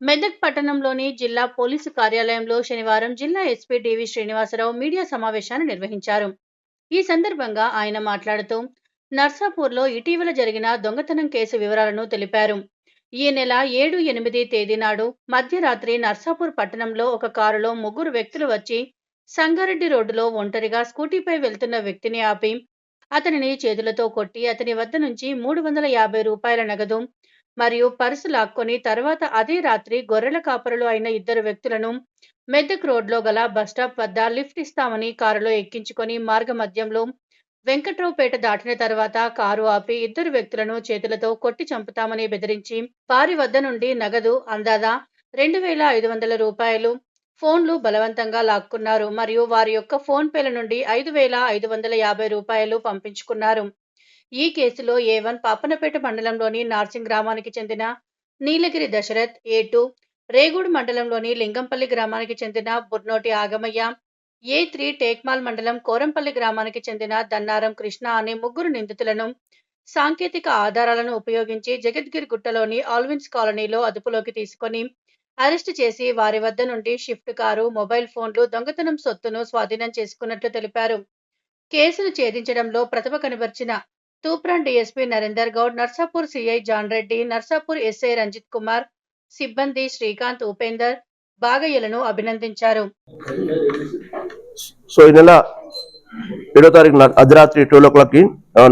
మెదక్ పట్టణంలోని జిల్లా పోలీసు కార్యాలయంలో శనివారం జిల్లా ఎస్పీ డివి శ్రీనివాసరావు మీడియా సమావేశాన్ని నిర్వహించారు. ఈ సందర్భంగా ఆయన మాట్లాడుతూ నర్సాపూర్లో ఇటీవల జరిగిన దొంగతనం కేసు వివరాలను తెలిపారు. ఈ నెల ఏడు ఎనిమిది తేదీ నాడు మధ్యరాత్రి నర్సాపూర్ పట్టణంలో ఒక కారులో ముగ్గురు వ్యక్తులు వచ్చి సంగారెడ్డి రోడ్డులో ఒంటరిగా స్కూటీపై వెళ్తున్న వ్యక్తిని ఆపి అతనిని చేతులతో కొట్టి అతని వద్ద నుంచి మూడు వందల యాభై రూపాయల నగదు మరియు పర్సు లాక్కొని తర్వాత అదే రాత్రి గొర్రెల కాపరులు అయిన ఇద్దరు వ్యక్తులను మెదక్ రోడ్లో గల బస్టాప్ వద్ద లిఫ్ట్ ఇస్తామని కారులో ఎక్కించుకొని మార్గ మధ్యంలో వెంకట్రావుపేట దాటిన తర్వాత కారు ఆపి ఇద్దరు వ్యక్తులను చేతులతో కొట్టి చంపుతామని బెదిరించి వారి వద్ద నుండి నగదు అందాదా రెండు వేల ఐదు వందల రూపాయలు ఫోన్లు బలవంతంగా లాక్కున్నారు. మరియు వారి యొక్క ఫోన్ పేల నుండి ఐదు వేల ఐదు వందల యాభై రూపాయలు పంపించుకున్నారు. ఈ కేసులో ఏ వన్ పాపనపేట మండలంలోని నార్సింగ్ గ్రామానికి చెందిన నీలగిరి దశరథ్ ఏ టూ రేగూడు మండలంలోని లింగంపల్లి గ్రామానికి చెందిన బుర్నోటి ఆగమయ్య ఏ త్రీ టేక్మాల్ మండలం కోరంపల్లి గ్రామానికి చెందిన దన్నారం కృష్ణ అనే ముగ్గురు నిందితులను సాంకేతిక ఆధారాలను ఉపయోగించి జగద్గిరి గుట్టలోని ఆల్విన్స్ కాలనీలో అదుపులోకి తీసుకొని అరెస్టు చేసి వారి వద్ద నుండి షిఫ్ట్ కారు మొబైల్ ఫోన్లు దొంగతనం సొత్తును స్వాధీనం చేసుకున్నట్లు తెలిపారు. కేసును ఛేదించడంలో ప్రతిభ కనబర్చిన Toopran DSP Narender Goud Narsapur CI John Reddy Narsapur SI Ranjith Kumar సిబ్బంది శ్రీకాంత్ ఉపేందర్ బాగయ్యలను అభినందించారు. సో ఈ నెల ఏడో తారీఖు అర్ధరాత్రి ట్వెల్వ్ ఓ క్లాక్కి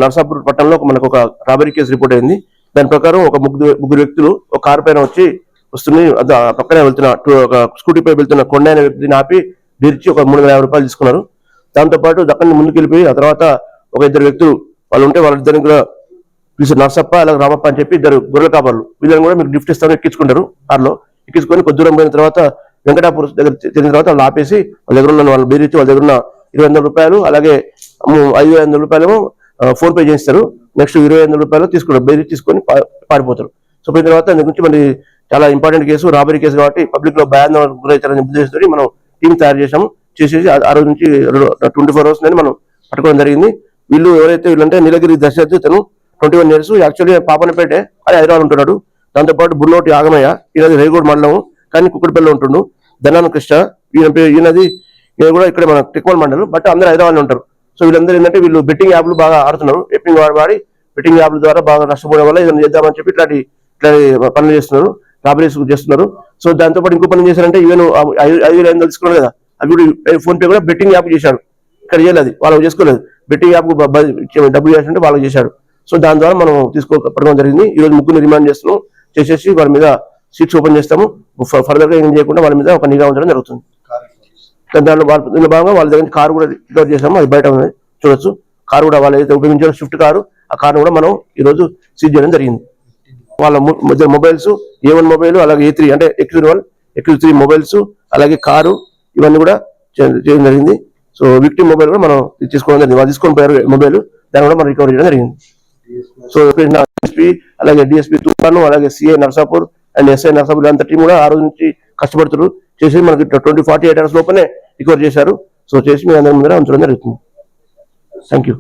నర్సాపూర్ పట్టణంలో మనకు ఒక రాబరీ కేసు రిపోర్ట్ అయింది. దాని ప్రకారం ఒక ముగ్గురు ముగ్గురు వ్యక్తులు ఒక కారు పైన వచ్చి వస్తుంది పక్కనే వెళ్తున్న ఒక స్కూటీ పై వెళ్తున్న కొండ అనే వ్యక్తిని ఆపి బీర్చి ఒక మూడు వందల యాభై రూపాయలు తీసుకున్నారు. దాంతో పాటు ముందుకు వెళ్ళిపోయి ఆ తర్వాత ఒక ఇద్దరు వ్యక్తులు వాళ్ళు ఉంటే వాళ్ళిద్దరిని కూడా పిలిచి నర్సప్ప అలాగే రామప్ప అని చెప్పి ఇద్దరు గొర్రెల కాపర్లు. వీళ్ళని కూడా మీకు గిఫ్ట్ ఇస్తామని ఎక్కించుకుంటారు కార్లో. ఎక్కించుకొని కొద్ది దూరం పోయిన తర్వాత వెంకటాపూర్ దగ్గర తిరిగిన తర్వాత వాళ్ళు ఆపేసి వాళ్ళ దగ్గర ఉన్న వాళ్ళు బేరిచ్చి వాళ్ళ దగ్గర ఉన్న ఇరవై వందల రూపాయలు అలాగే ఐదు ఐదు వందల రూపాయలు ఫోన్ పే చేస్తారు నెక్స్ట్ ఇరవై వందల రూపాయలు తీసుకుంటారు. బేరిచ్చి తీసుకొని పారిపోతారు. సో పోయిన తర్వాత దాని గురించి మరి చాలా ఇంపార్టెంట్ కేసు రాబరీ కేసు కాబట్టి పబ్లిక్లో భయాందోళన గురవుతారని ఉద్దేశంతో మనం టీం తయారు చేసాము చేసేసి ఆ రోజు నుంచి ట్వంటీ ఫోర్ అవర్స్ మనం పట్టుకోవడం జరిగింది. వీళ్ళు ఎవరైతే వీళ్ళంటే నీలగిరి దశరథ్ తను ట్వంటీ వన్ ఇయర్స్. యాక్చువల్లీ పాపనపేటే అది హైదరాబాద్ ఉంటున్నాడు. దాంతోపాటు బున్నోటి ఆగమయ్య ఈయనది రేగూడ్ మండలం కానీ కుక్కడిపల్లి ఉంటుండు. ధనాన కృష్ణ ఈయన పేరు ఈయనది ఈయన కూడా ఇక్కడ మన టెక్మాల్ మండలం బట్ అందరూ హైదరాబాద్ ఉంటారు. సో వీళ్ళందరూ ఏంటంటే వీళ్ళు బెట్టింగ్ యాప్లు బాగా ఆడుతున్నారు. ఎప్పింగ్ వాడి బెట్టింగ్ యాప్ల ద్వారా బాగా నష్టపోవడం వల్ల ఇదని చేద్దామని చెప్పి ఇట్లాంటి ఇట్లాంటి పనులు చేస్తున్నారు. రాబరీస్ చేస్తున్నారు. సో దాంతో పాటు ఇంకో పని చేశారంటే ఈవెన్ ఐదు ఐదు వేల ఐదు కదా? అవి కూడా ఫోన్ పే కూడా బెట్టింగ్ యాప్ చేశారు. ఇక్కడ చేయలేదు అది. వాళ్ళు చేసుకోలేదు. బెట్టింగ్ యాప్ డబ్బులు చేసినట్టు వాళ్ళు చేశారు. సో దాని ద్వారా మనం తీసుకోవడం జరిగింది. ఈ రోజు ముగ్గురు రిమాండ్ చేస్తున్నాం. చేసేసి వారి మీద సీట్స్ ఓపెన్ చేస్తాము. ఫర్దర్గా ఏం చేయకుండా వాళ్ళ మీద ఒక నిఘా ఉంచడం జరుగుతుంది. దాంట్లో వాళ్ళ దీనిలో భాగంగా వాళ్ళ దగ్గర కారు కూడా రికవర్ చేసాము అది బయట ఉంది చూడొచ్చు. కారు కూడా వాళ్ళు ఏదైతే ఉపయోగించారో స్విఫ్ట్ కారు ఆ కారు కూడా మనం ఈ రోజు సీజ్ చేయడం జరిగింది. వాళ్ళ మధ్య మొబైల్స్ ఏ వన్ మొబైల్ అలాగే ఏ త్రీ అంటే X one X three mobiles అలాగే కారు ఇవన్నీ కూడా చేయడం జరిగింది. సో విక్టిమ్ మొబైల్ కూడా మనం తీసుకోవడం జరిగింది. వాళ్ళు తీసుకొని పోయారు మొబైల్ దాన్ని కూడా మనం రికవరీ చేయడం జరిగింది. సో ఎస్పీ అలాగే డిఎస్పీ తుఫాను అలాగే CI Narsapur and SI Narsapur అంత టీం కూడా ఆ రోజు నుంచి కష్టపడుతున్నారు. చేసి మనకి ట్వంటీ ఫార్టీ ఎయిట్ అవర్స్ లోపలే రికవర్ చేశారు. సో చేసి మీ అందరి ముందర ఉంచడం జరుగుతుంది. Thank you